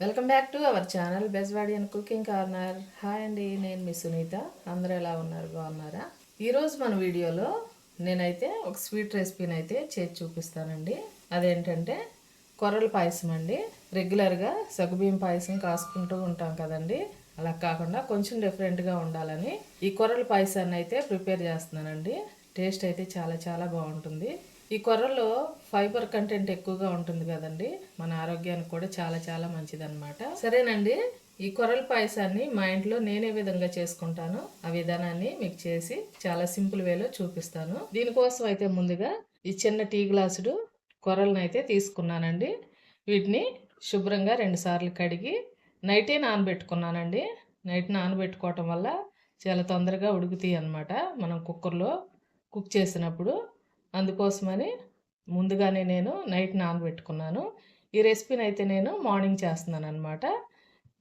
Welcome back to our channel Bezwadi and cooking corner. Hi అండి నేను మీ సునీత. అందరూ ఎలా ఉన్నారు? బాగున్నారా? ఈరోజు మన వీడియోలో నేనైతే ఒక స్వీట్ రెసిపీని అయితే చేసి చూపిస్తానండి. అదేంటంటే కొర్రల పాయసం అండి. రెగ్యులర్గా సగ్గుబియ్యం పాయసం కాసుకుంటూ ఉంటాం కదండి. అలా కాకుండా కొంచెం డిఫరెంట్గా ఉండాలని ఈ కొర్రల పాయసాన్ని అయితే ప్రిపేర్ చేస్తున్నానండి. టేస్ట్ అయితే చాలా చాలా బాగుంటుంది. ఈ కొర్రలో ఫైబర్ కంటెంట్ ఎక్కువగా ఉంటుంది కదండి. మన ఆరోగ్యానికి కూడా చాలా చాలా మంచిదన్నమాట. సరేనండి. ఈ కొర్రల పాయసాన్ని మా ఇంట్లో నేనే విధంగా చేసుకుంటాను. ఆ విధానాన్ని మీకు చేసి చాలా సింపుల్ వేలో చూపిస్తాను. దీనికోసం అయితే ముందుగా ఈ చిన్న టీ గ్లాసుడు కొర్రలను అయితే తీసుకున్నానండి. వీటిని శుభ్రంగా రెండు సార్లు కడిగి నైటే నానబెట్టుకున్నానండి. నైట్ నానబెట్టుకోవటం వల్ల చాలా తొందరగా ఉడుకుతాయి అన్నమాట. మనం కుక్కర్లో కుక్ చేసినప్పుడు అందుకోసమని ముందుగానే నేను నైట్ నానబెట్టుకున్నాను. ఈ రెసిపీని అయితే నేను మార్నింగ్ చేస్తున్నాను అనమాట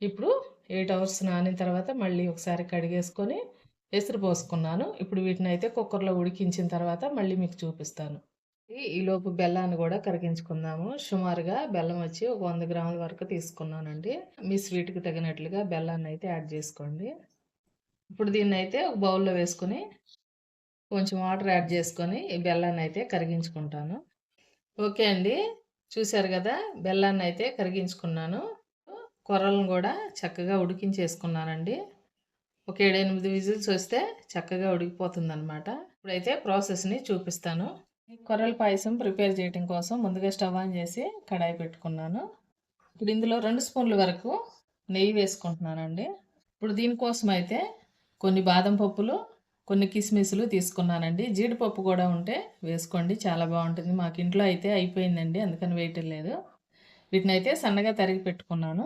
ఇప్పుడు ఎయిట్ అవర్స్ నానిన తర్వాత మళ్ళీ ఒకసారి కడిగేసుకొని ఎసురు పోసుకున్నాను. ఇప్పుడు వీటిని అయితే కుక్కర్లో ఉడికించిన తర్వాత మళ్ళీ మీకు చూపిస్తాను. ఈ లోపు బెల్లాన్ని కూడా కరిగించుకుందాము. సుమారుగా బెల్లం వచ్చి ఒక వంద గ్రాముల వరకు తీసుకున్నానండి. మీ స్వీట్కి తగినట్లుగా బెల్లాన్ని అయితే యాడ్ చేసుకోండి. ఇప్పుడు దీన్ని అయితే ఒక బౌల్లో వేసుకొని కొంచెం వాటర్ యాడ్ చేసుకొని ఈ బెల్లాన్ని అయితే కరిగించుకుంటాను. ఓకే అండి. చూశారు కదా? బెల్లాన్ని అయితే కరిగించుకున్నాను. కొర్రలను కూడా చక్కగా ఉడికించేసుకున్నానండి. ఒక ఏడెనిమిది విజిల్స్ వస్తే చక్కగా ఉడికిపోతుందనమాట ఇప్పుడైతే ప్రాసెస్ని చూపిస్తాను. కొర్రల పాయసం ప్రిపేర్ చేయడం కోసం ముందుగా స్టవ్ ఆన్ చేసి కడాయి పెట్టుకున్నాను. ఇప్పుడు ఇందులో రెండు స్పూన్ల వరకు నెయ్యి వేసుకుంటున్నానండి. ఇప్పుడు దీనికోసం అయితే కొన్ని బాదం పప్పులు కొన్ని కిస్మిస్లు తీసుకున్నానండి. జీడిపప్పు కూడా ఉంటే వేసుకోండి. చాలా బాగుంటుంది. మాకు ఇంట్లో అయితే అయిపోయిందండి. అందుకని వేయటం లేదు. వీటిని అయితే సన్నగా తరిగి పెట్టుకున్నాను.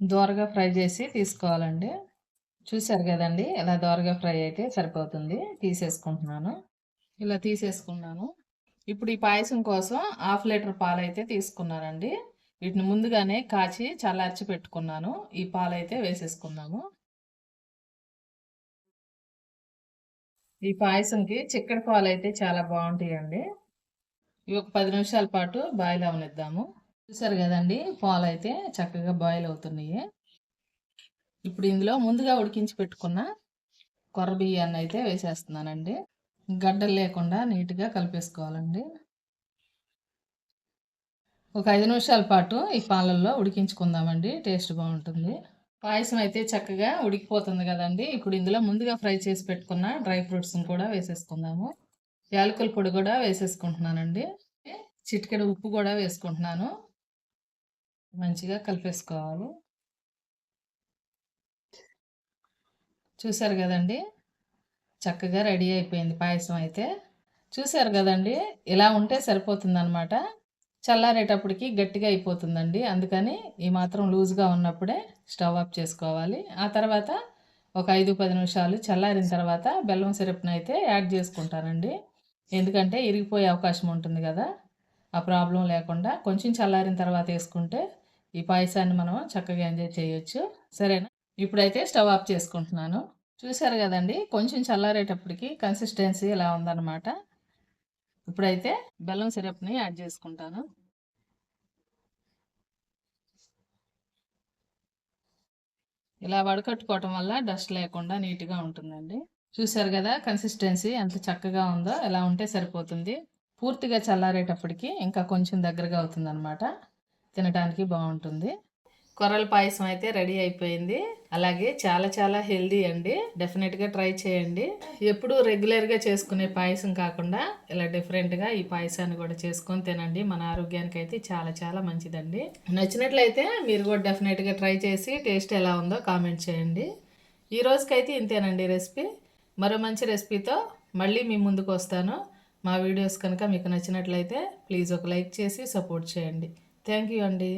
దోరగా ఫ్రై చేసి తీసుకోవాలండి. చూశారు కదండి? ఇలా దోరగా ఫ్రై అయితే సరిపోతుంది. తీసేసుకుంటున్నాను. ఇలా తీసేసుకున్నాను. ఇప్పుడు ఈ పాయసం కోసం హాఫ్ లీటర్ పాలు అయితే తీసుకున్నానండి. వీటిని ముందుగానే కాచి చల్లార్చి పెట్టుకున్నాను. ఈ పాలు అయితే వేసేసుకున్నాము ఈ పాయసంకి చిక్కడి పాలు అయితే చాలా బాగుంటాయండి. ఇవి ఒక పది నిమిషాల పాటు బాయిల్ అవనిద్దాము. చూసారు కదండి పాలు అయితే చక్కగా బాయిల్ అవుతున్నాయి. ఇప్పుడు ఇందులో ముందుగా ఉడికించి పెట్టుకున్న కొర్ర బియ్యాన్ని అయితే వేసేస్తున్నానండి. గడ్డలు లేకుండా నీట్గా కలిపేసుకోవాలండి. ఒక ఐదు నిమిషాల పాటు ఈ పాలల్లో ఉడికించుకుందామండి టేస్ట్ బాగుంటుంది. పాయసం అయితే చక్కగా ఉడికిపోతుంది కదండి. ఇప్పుడు ఇందులో ముందుగా ఫ్రై చేసి పెట్టుకున్న డ్రై ఫ్రూట్స్ని కూడా వేసేసుకుందాము. యాలకుల పొడి కూడా వేసేసుకుంటున్నానండి. చిటికెడు ఉప్పు కూడా వేసుకుంటున్నాను. మంచిగా కలిపేసుకోవాలి. చూసారు కదండి? చక్కగా రెడీ అయిపోయింది పాయసం అయితే. చూసారు కదండి? ఇలా ఉంటే సరిపోతుంది అనమాట చల్లారేటప్పటికి గట్టిగా అయిపోతుందండి. అందుకని ఈ మాత్రం లూజ్గా ఉన్నప్పుడే స్టవ్ ఆఫ్ చేసుకోవాలి. ఆ తర్వాత ఒక ఐదు పది నిమిషాలు చల్లారిన తర్వాత బెల్లం సిరప్ని అయితే యాడ్ చేసుకుంటానండి. ఎందుకంటే ఇరిగిపోయే అవకాశం ఉంటుంది కదా. ఆ ప్రాబ్లం లేకుండా కొంచెం చల్లారిన తర్వాత వేసుకుంటే ఈ పాయసాన్ని మనం చక్కగా ఎంజాయ్ చేయొచ్చు. సరేనా? ఇప్పుడైతే స్టవ్ ఆఫ్ చేసుకుంటున్నాను. చూసారు కదండి కొంచెం చల్లారేటప్పటికి కన్సిస్టెన్సీ ఇలా ఉందన్నమాట. ఇప్పుడైతే బెల్లం సిరప్ని యాడ్ చేసుకుంటాను. ఇలా వడకట్టుకోవటం వల్ల డస్ట్ లేకుండా నీట్గా ఉంటుందండి. చూసారు కదా కన్సిస్టెన్సీ ఎంత చక్కగా ఉందో ఎలా ఉంటే సరిపోతుంది. పూర్తిగా చల్లారేటప్పటికి ఇంకా కొంచెం దగ్గరగా అవుతుంది అనమాట తినడానికి బాగుంటుంది. కొర్రల పాయసం అయితే రెడీ అయిపోయింది. అలాగే చాలా చాలా హెల్దీ అండి. డెఫినెట్గా ట్రై చేయండి. ఎప్పుడు రెగ్యులర్గా చేసుకునే పాయసం కాకుండా ఇలా డిఫరెంట్గా ఈ పాయసాన్ని కూడా చేసుకొని తినండి. మన ఆరోగ్యానికి అయితే చాలా చాలా మంచిదండి. నచ్చినట్లయితే మీరు కూడా డెఫినెట్గా ట్రై చేసి టేస్ట్ ఎలా ఉందో కామెంట్ చేయండి. ఈ రోజుకైతే ఇంతేనండి రెసిపీ. మరో మంచి రెసిపీతో మళ్ళీ మీ ముందుకు వస్తాను. మా వీడియోస్ కనుక మీకు నచ్చినట్లయితే ప్లీజ్ ఒక లైక్ చేసి సపోర్ట్ చేయండి. థ్యాంక్ యూ అండి.